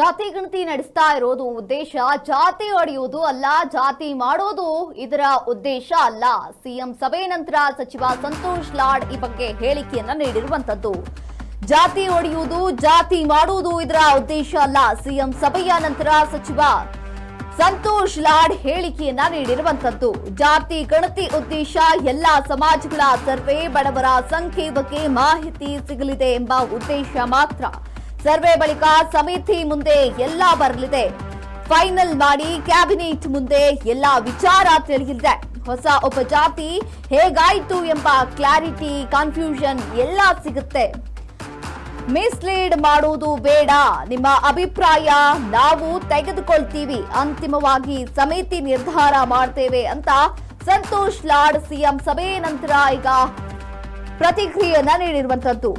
ಜಾತಿ ಗಣತಿ ನಡೆಸ್ತಾ ಇರೋದು ಉದ್ದೇಶ, ಜಾತಿ ಒಡೆಯುವುದು ಅಲ್ಲ, ಜಾತಿ ಮಾಡೋದು ಇದರ ಉದ್ದೇಶ ಅಲ್ಲ. ಸಿಎಂ ಸಭೆ ನಂತರ ಸಚಿವ ಸಂತೋಷ್ ಲಾಡ್ ಈ ಬಗ್ಗೆ ಹೇಳಿಕೆಯನ್ನ ನೀಡಿರುವಂತದ್ದು. ಜಾತಿ ಒಡೆಯುವುದು ಜಾತಿ ಮಾಡುವುದು ಇದರ ಉದ್ದೇಶ ಅಲ್ಲ. ಸಿಎಂ ಸಭೆಯ ನಂತರ ಸಚಿವ ಸಂತೋಷ್ ಲಾಡ್ ಹೇಳಿಕೆಯನ್ನ ನೀಡಿರುವಂತದ್ದು. ಜಾತಿ ಗಣತಿ ಉದ್ದೇಶ, ಎಲ್ಲಾ ಸಮಾಜಗಳ ಸರ್ವೆ ಬಡವರ ಸಂಖ್ಯೆ ಬಗ್ಗೆ ಮಾಹಿತಿ ಸಿಗಲಿದೆ ಎಂಬ ಉದ್ದೇಶ ಮಾತ್ರ. ಸರ್ವೆ ಬಳಿಕ ಸಮಿತಿ ಮುಂದೆ ಎಲ್ಲ ಬರಲಿದೆ. ಫೈನಲ್ ಮಾಡಿ ಕ್ಯಾಬಿನೆಟ್ ಮುಂದೆ ಎಲ್ಲ ವಿಚಾರ ತಿಳಿಯಲಿದೆ. ಹೊಸ ಉಪಜಾತಿ ಹೇಗಾಯಿತು ಎಂಬ ಕ್ಲಾರಿಟಿ ಕನ್ಫ್ಯೂಷನ್ ಎಲ್ಲ ಸಿಗುತ್ತೆ. ಮಿಸ್ಲೀಡ್ ಮಾಡುವುದು ಬೇಡ. ನಿಮ್ಮ ಅಭಿಪ್ರಾಯ ನಾವು ತೆಗೆದುಕೊಳ್ತೀವಿ. ಅಂತಿಮವಾಗಿ ಸಮಿತಿ ನಿರ್ಧಾರ ಮಾಡ್ತೇವೆ ಅಂತ ಸಂತೋಷ್ ಲಾಡ್, ಸಿಎಂ ಸಭೆ ನಂತರ ಈಗ ಪ್ರತಿಕ್ರಿಯೆಯನ್ನ ನೀಡಿರುವಂತದ್ದು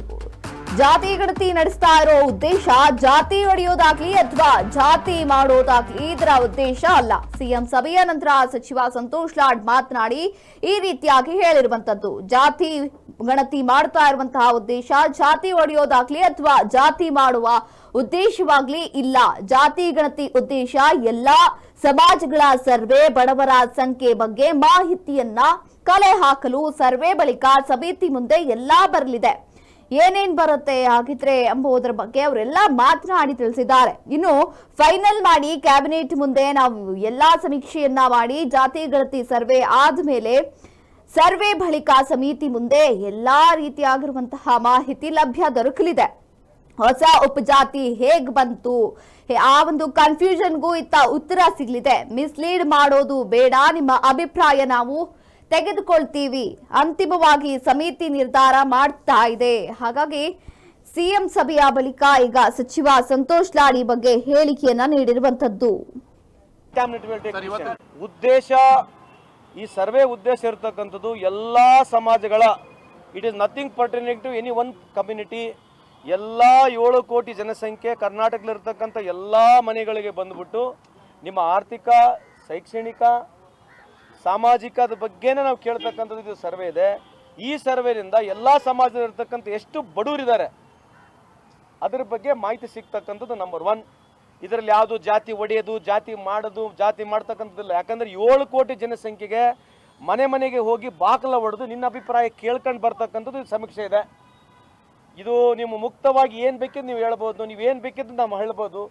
ಜಾತಿ ಗಣತಿ ನಡೆಸ್ತಾ ಇರೋ ಉದ್ದೇಶ ಜಾತಿ ಒಡೆಯೋದಾಗ್ಲಿ ಅಥವಾ ಜಾತಿ ಮಾಡೋದಾಗ್ಲಿ ಇದರ ಉದ್ದೇಶ ಅಲ್ಲ. ಸಿಎಂ ಸಭೆಯ ನಂತರ ಸಚಿವ ಸಂತೋಷ್ ಲಾಡ್ ಮಾತನಾಡಿ ಈ ರೀತಿಯಾಗಿ ಹೇಳಿರುವಂತದ್ದು. ಜಾತಿ ಗಣತಿ ಮಾಡ್ತಾ ಇರುವಂತಹ ಉದ್ದೇಶ ಜಾತಿ ಒಡೆಯೋದಾಗ್ಲಿ ಅಥವಾ ಜಾತಿ ಮಾಡುವ ಉದ್ದೇಶವಾಗ್ಲಿ ಇಲ್ಲ. ಜಾತಿ ಗಣತಿ ಉದ್ದೇಶ ಎಲ್ಲಾ ಸಮಾಜಗಳ ಸರ್ವೆ ಬಡವರ ಸಂಖ್ಯೆ ಬಗ್ಗೆ ಮಾಹಿತಿಯನ್ನ ಕಲೆ ಹಾಕಲು ಸರ್ವೆ ಬಳಿಕ ಸಮಿತಿ ಮುಂದೆ ಎಲ್ಲಾ ಬರಲಿದೆ. ಏನೇನ್ ಬರುತ್ತೆ ಆಗಿದ್ರೆ ಎಂಬುದರ ಬಗ್ಗೆ ಅವರೆಲ್ಲ ಮಾತನಾಡಿ ತಿಳಿಸಿದ್ದಾರೆ. ಇನ್ನು ಫೈನಲ್ ಮಾಡಿ ಕ್ಯಾಬಿನೆಟ್ ಮುಂದೆ ನಾವು ಎಲ್ಲಾ ಸಮೀಕ್ಷೆಯನ್ನ ಮಾಡಿ ಜಾತಿ ಗಣತಿ ಸರ್ವೆ ಆದ್ಮೇಲೆ ಸರ್ವೆ ಬಳಿಕ ಸಮಿತಿ ಮುಂದೆ ಎಲ್ಲಾ ರೀತಿಯಾಗಿರುವಂತಹ ಮಾಹಿತಿ ಲಭ್ಯ ದೊರಕಲಿದೆ. ಹೊಸ ಉಪಜಾತಿ ಹೇಗ್ ಬಂತು? ಆ ಒಂದು ಕನ್ಫ್ಯೂಷನ್ಗೂ ಇತ್ತ ಉತ್ತರ ಸಿಗಲಿದೆ. ಮಿಸ್ಲೀಡ್ ಮಾಡೋದು ಬೇಡ ನಿಮ್ಮ ಅಭಿಪ್ರಾಯ ನಾವು ತೆಗೆದುಕೊಳ್ತೀವಿ. ಅಂತಿಮವಾಗಿ ಸಮಿತಿ ನಿರ್ಧಾರ ಮಾಡ್ತಾ ಇದೆ. ಹಾಗಾಗಿ ಸಿಎಂ ಸಭೆಯ ಬಳಿಕ ಈಗ ಸಚಿವ ಸಂತೋಷ್ ಲಾಡಿ ಬಗ್ಗೆ ಹೇಳಿಕೆಯನ್ನ ನೀಡಿರುವಂತದ್ದು ಉದ್ದೇಶ, ಈ ಸರ್ವೆ ಉದ್ದೇಶ ಇರತಕ್ಕಂಥದ್ದು ಎಲ್ಲ ಸಮಾಜಗಳ it is nothing pertaining to any one community ಎಲ್ಲ ಏಳು ಕೋಟಿ ಜನಸಂಖ್ಯೆ ಕರ್ನಾಟಕದಲ್ಲಿರ್ತಕ್ಕಂಥ ಎಲ್ಲ ಮನೆಗಳಿಗೆ ಬಂದ್ಬಿಟ್ಟು ನಿಮ್ಮ ಆರ್ಥಿಕ, ಶೈಕ್ಷಣಿಕ ಸಾಮಾಜಿಕದ ಬಗ್ಗೆನೇ ನಾವು ಕೇಳ್ತಕ್ಕಂಥದ್ದು ಇದು ಸರ್ವೆ ಇದೆ. ಈ ಸರ್ವೆಯಿಂದ ಎಲ್ಲ ಸಮಾಜದಲ್ಲಿರ್ತಕ್ಕಂಥ ಎಷ್ಟು ಬಡವರಿದ್ದಾರೆ, ಅದ್ರ ಬಗ್ಗೆ ಮಾಹಿತಿ ಸಿಗ್ತಕ್ಕಂಥದ್ದು ನಂಬರ್ ಒನ್ ಇದರಲ್ಲಿ ಯಾವುದು ಜಾತಿ ಒಡೆಯೋದು, ಜಾತಿ ಮಾಡೋದು, ಜಾತಿ ಮಾಡ್ತಕ್ಕಂಥದ್ದಿಲ್ಲ. ಯಾಕಂದ್ರೆ ಏಳು ಕೋಟಿ ಜನಸಂಖ್ಯೆಗೆ ಮನೆ ಮನೆಗೆ ಹೋಗಿ ಬಾಕಲ ಹೊಡೆದು ನಿನ್ನ ಅಭಿಪ್ರಾಯ ಕೇಳ್ಕೊಂಡು ಬರ್ತಕ್ಕಂಥದ್ದು ಸಮೀಕ್ಷೆ ಇದೆ. ಇದು ನಿಮ್ಮ ಮುಕ್ತವಾಗಿ ಏನು ಬೇಕಿದ್ದು ನೀವು ಹೇಳ್ಬೋದು, ನೀವು ಏನು ಬೇಕಿದ್ದು ನಾವು ಹೇಳ್ಬೋದು.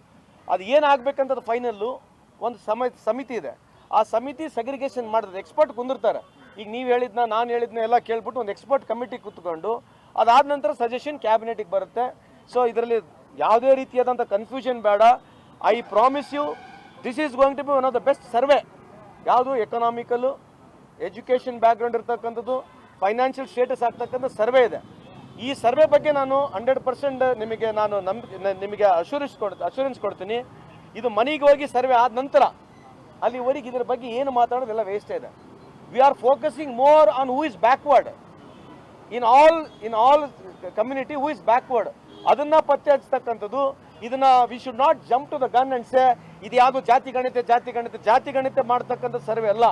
ಅದು ಏನಾಗಬೇಕಂತದ್ದು ಫೈನಲ್ಲು ಒಂದು ಸಮ, ಸಮಿತಿ ಇದೆ. ಆ ಸಮಿತಿ ಸೆಗ್ರಿಗೇಷನ್ ಮಾಡಿದ್ರೆ ಎಕ್ಸ್ಪರ್ಟ್ ಕುಂದಿರ್ತಾರೆ. ಈಗ ನೀವು ಹೇಳಿದ್ನ, ನಾನು ಹೇಳಿದ್ನ ಎಲ್ಲ ಕೇಳ್ಬಿಟ್ಟು ಒಂದು ಎಕ್ಸ್ಪರ್ಟ್ ಕಮಿಟಿ ಕೂತ್ಕೊಂಡು ಅದಾದ ನಂತರ ಸಜೆಷನ್ ಕ್ಯಾಬಿನೆಟಿಗೆ ಬರುತ್ತೆ. ಸೊ ಇದರಲ್ಲಿ ಯಾವುದೇ ರೀತಿಯಾದಂಥ ಕನ್ಫ್ಯೂಷನ್ ಬೇಡ. I promise you this is going to be one of the best survey. ಯಾವುದು ಎಕನಾಮಿಕಲು ಎಜುಕೇಷನ್ ಬ್ಯಾಕ್ಗ್ರೌಂಡ್ ಇರ್ತಕ್ಕಂಥದ್ದು ಫೈನಾನ್ಷಿಯಲ್ ಸ್ಟೇಟಸ್ ಆಗ್ತಕ್ಕಂಥ ಸರ್ವೆ ಇದೆ. ಈ ಸರ್ವೆ ಬಗ್ಗೆ ನಾನು ಹಂಡ್ರೆಡ್ ಪರ್ಸೆಂಟ್ ನಿಮಗೆ ನಾನು ನಮ್ ನಿಮಗೆ ಅಶೂರೆನ್ಸ್ ಅಶೂರೆನ್ಸ್ ಕೊಡ್ತೀನಿ. ಇದು ಮನೆಗೆ ಹೋಗಿ ಸರ್ವೆ ಆದ ನಂತರ ಅಲ್ಲಿವರೆಗೆ ಇದರ ಬಗ್ಗೆ ಏನು ಮಾತಾಡೋದೆಲ್ಲ ವೇಸ್ಟ್ ಇದೆ. We are focusing more on who is backward in all in all community who is backward ಅದನ್ನ ಪತ್ತೆ ಹಚ್ಚತಕ್ಕಂಥದ್ದು ಇದನ್ನ we should not jump to the gun and say ಇದು ಯಾವುದು ಜಾತಿ ಗಣಿತ ಜಾತಿ ಗಣಿತ ಜಾತಿ ಗಣಿತ ಮಾಡ್ತಕ್ಕಂಥ ಸರ್ವೆ ಅಲ್ಲ.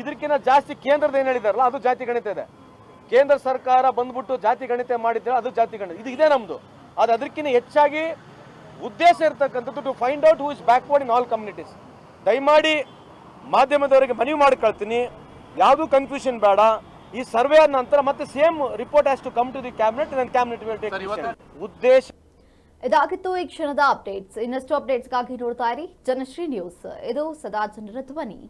ಇದಕ್ಕಿಂತ ಜಾಸ್ತಿ ಕೇಂದ್ರದ ಏನು ಹೇಳಿದಾರಲ್ಲ, ಅದು ಜಾತಿ ಗಣಿತ ಇದೆ. ಕೇಂದ್ರ ಸರ್ಕಾರ ಬಂದ್ಬಿಟ್ಟು ಜಾತಿ ಗಣಿತ ಮಾಡಿದ್ರೆ ಅದು ಜಾತಿ ಗಣಿತ. ಇದು ಇದೆ ನಮ್ದು. ಅದು ಅದಕ್ಕಿಂತ ಹೆಚ್ಚಾಗಿ ಉದ್ದೇಶ ಇರ್ತಕ್ಕಂಥದ್ದು to find out who is backward in all communities ದಯಮಾಡಿ ಮಾಧ್ಯಮದವರಿಗೆ ಮನವಿ ಮಾಡ್ಕೊಳ್ತೀನಿ ಯಾವುದೂ ಕನ್ಫ್ಯೂಷನ್ ಬೇಡ. ಈ ಸರ್ವೆ ಆದ ನಂತರ ಮತ್ತೆ same report as to come to the cabinet and cabinet will take ಉದ್ದೇಶ ಇದಾಗಿತ್ತು ಈ ಕ್ಷಣದ ಅಪ್ಡೇಟ್ಸ್ ಇನ್ನಷ್ಟು ಅಪ್ಡೇಟ್ಸ್ಗಾಗಿ ನೋಡ್ತಾ ಇರಿ. ಜನಶ್ರೀ ನ್ಯೂಸ್ ಇದು ಸದಾ ಜನರ ಧ್ವನಿ.